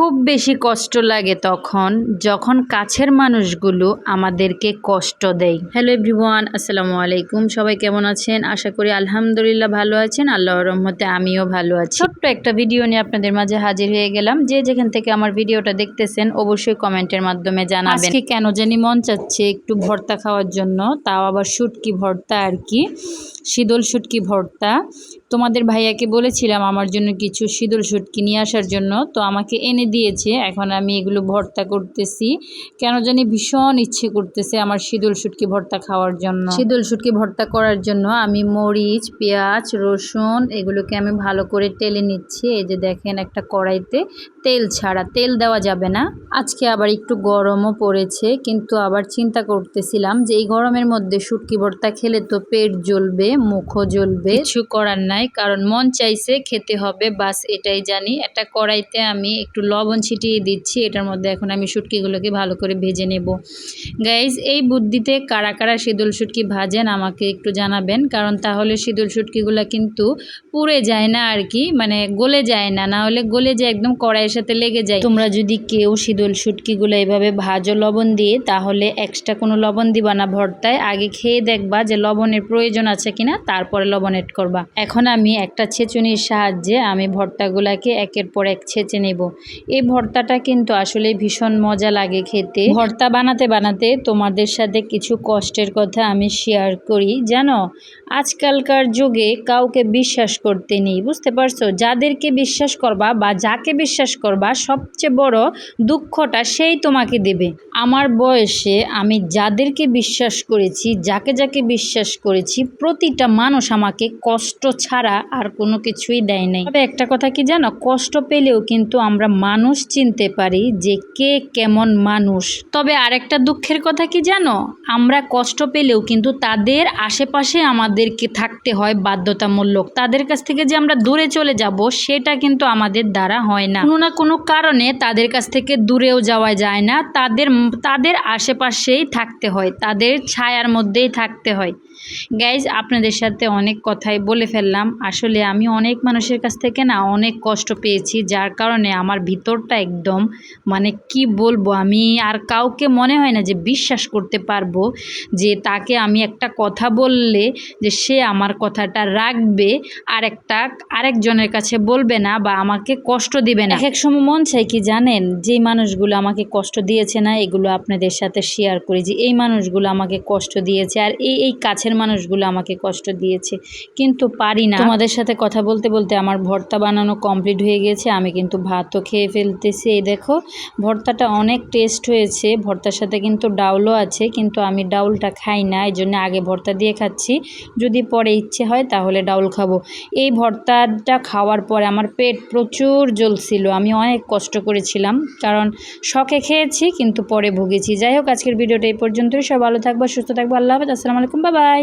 খুব বেশি কষ্ট লাগে তখন যখন কাছের মানুষগুলো আমাদেরকে কষ্ট দেয়। হ্যালো এভরিওয়ান আসসালামু আলাইকুম। সবাই কেমন আছেন? আশা করি আলহামদুলিল্লাহ ভালো আছেন। আল্লাহর রহমতে আমিও ভালো আছি। ছোট্ট একটা ভিডিও নিয়ে আপনাদের মাঝে হাজির হয়ে গেলাম। যে যেখান থেকে আমার ভিডিওটা দেখতেছেন, অবশ্যই কমেন্টের মাধ্যমে জানাবেন। আজকে কেন জানি মন চাচ্ছে একটু ভর্তা খাওয়ার জন্য, তাও আবার শুটকি ভর্তা আর কি। শীতল শুটকি ভর্তা। তোমাদের ভাইয়াকে বলেছিলাম আমার জন্য কিছু শীতল শুটকি নিয়ে আসার জন্য, তো আমাকে এনে দিয়েছে এখন আমি এগুলো ভর্তা করতেছি। কেন জানি ভীষণ ইচ্ছে করতেছে আমার শীতল শুটকি ভর্তা খাওয়ার জন্য। শীতল শুটকি ভর্তা করার জন্য আমি মরিচ পেঁয়াজ রসুন এগুলোকে আমি ভালো করে টেলে নিচ্ছি। এই যে দেখেন একটা কড়াইতে তেল ছাড়া তেল দেওয়া যাবে না। আজকে আবার একটু গরমও পড়েছে কিন্তু আবার চিন্তা করতেছিলাম যে এই গরমের মধ্যে শুটকি ভর্তা খেলে তো পেট জ্বলবে মুখও জ্বলবে। কিছু করার নাই কারণ মন চাইছে খেতে হবে বাস এটাই জানি। একটা কড়াইতে আমি একটু লবণ ছিটিয়ে দিচ্ছি, এটার মধ্যে এখন আমি শুটকিগুলোকে ভালো করে ভেজে নেব। গাইজ এই বুদ্ধিতে কারা কারা শীতল শুটকি ভাজেন আমাকে একটু জানাবেন, কারণ তাহলে শীতল শুটকিগুলো কিন্তু পুড়ে যায় না আর কি মানে গলে যায় না না হলে গলে যায়, একদম কড়াইয়ের সাথে লেগে যায়। তোমরা যদি কেউ শীতল শুটকিগুলো এভাবে ভাজো লবণ দিয়ে, তাহলে এক্সট্রা কোনো লবণ দিবা না ভর্তায়, আগে খেয়ে দেখবা যে লবণের প্রয়োজন আছে কিনা, তারপরে লবণ এড করবা। এখন আমি একটা ছেঁচুনির সাহায্যে আমি ভর্তাগুলাকে একের পর এক ছেঁচে নেব। এই ভর্তাটা কিন্তু আসলে ভীষণ মজা লাগে খেতে। ভর্তা বানাতে বানাতে তোমাদের সাথে কিছু কষ্টের কথা আমি শেয়ার করি। জানো, আজকালকার যুগে কাউকে বিশ্বাস করতে নেই, বুঝতে পারছ? যাদেরকে বিশ্বাস করবা বা যাকে বিশ্বাস করবা, সবচেয়ে বড় দুঃখটা সেই তোমাকে দেবে। আমার বয়সে আমি যাদেরকে বিশ্বাস করেছি, যাকে যাকে বিশ্বাস করেছি, প্রতিটা মানুষ আমাকে কষ্ট ছাড়া আর কোনো কিছুই দেয় নাই। তবে একটা কথা কি জানো? কষ্ট পেলেও কিন্তু আমরা মানুষ চিনতে পারি যে কে কেমন মানুষ। তবে আরেকটা দুঃখের কথা কি জানো? আমরা কষ্ট পেলেও কিন্তু তাদের আশেপাশে আমাদেরকে থাকতে হয় বাধ্যতামূলক। তাদের কাছ থেকে যে আমরা দূরে চলে যাব, সেটা কিন্তু আমাদের দ্বারা হয় না। কোনো না কোনো কারণে তাদের কাছ থেকে দূরেও যাওয়া যায় না। তাদের তাদের আশেপাশেই থাকতে হয়, তাদের ছায়ার মধ্যেই থাকতে হয়। গাইজ আপনাদের সাথে অনেক কথাই বলে ফেললাম। আসলে আমি অনেক মানুষের কাছ থেকে না অনেক কষ্ট পেয়েছি, যার কারণে আমার ভিতরটা একদম মানে কি বলব, আমি আর কাউকে মনে হয় না যে বিশ্বাস করতে পারব যে তাকে আমি একটা কথা বললে যে সে আমার কথাটা রাখবে আর একটা আরেকজনের কাছে বলবে না বা আমাকে কষ্ট দিবে না। এক এক সময় মন চাই কি জানেন যে মানুষগুলো আমাকে কষ্ট দিয়েছে না, এগুলো আপনাদের সাথে শেয়ার করি যে এই মানুষগুলো আমাকে কষ্ট দিয়েছে আর এই এই কাছের মানুষগুলো আমাকে কষ্ট দিয়েছে। কিন্তু পারি না। তোমাদের সাথে কথা বলতে বলতে আমার ভর্তা বানানো কমপ্লিট হয়ে গেছে। আমি কিন্তু ভাতও খেয়ে ফেলতেছি। এই দেখো, ভর্তাটা অনেক টেস্ট হয়েছে। ভর্তার সাথে কিন্তু ডাউলও আছে, কিন্তু আমি ডাউলটা খাই না। এই জন্য আগে ভর্তা দিয়ে খাচ্ছি। যদি পরে ইচ্ছে হয় তাহলে ডাউল খাব। এই ভর্তাটা খাওয়ার পরে আমার পেট প্রচুর জ্বলছিল। আমি অনেক কষ্ট করেছিলাম, কারণ শখে খেয়েছি, কিন্তু পরে ভুগেছি। যাই হোক, আজকের ভিডিওটা এই পর্যন্তই। সব ভালো থাকব, সুস্থ থাকব। আল্লাহ হাফেজ। আসসালামু আলাইকুম। বাবাই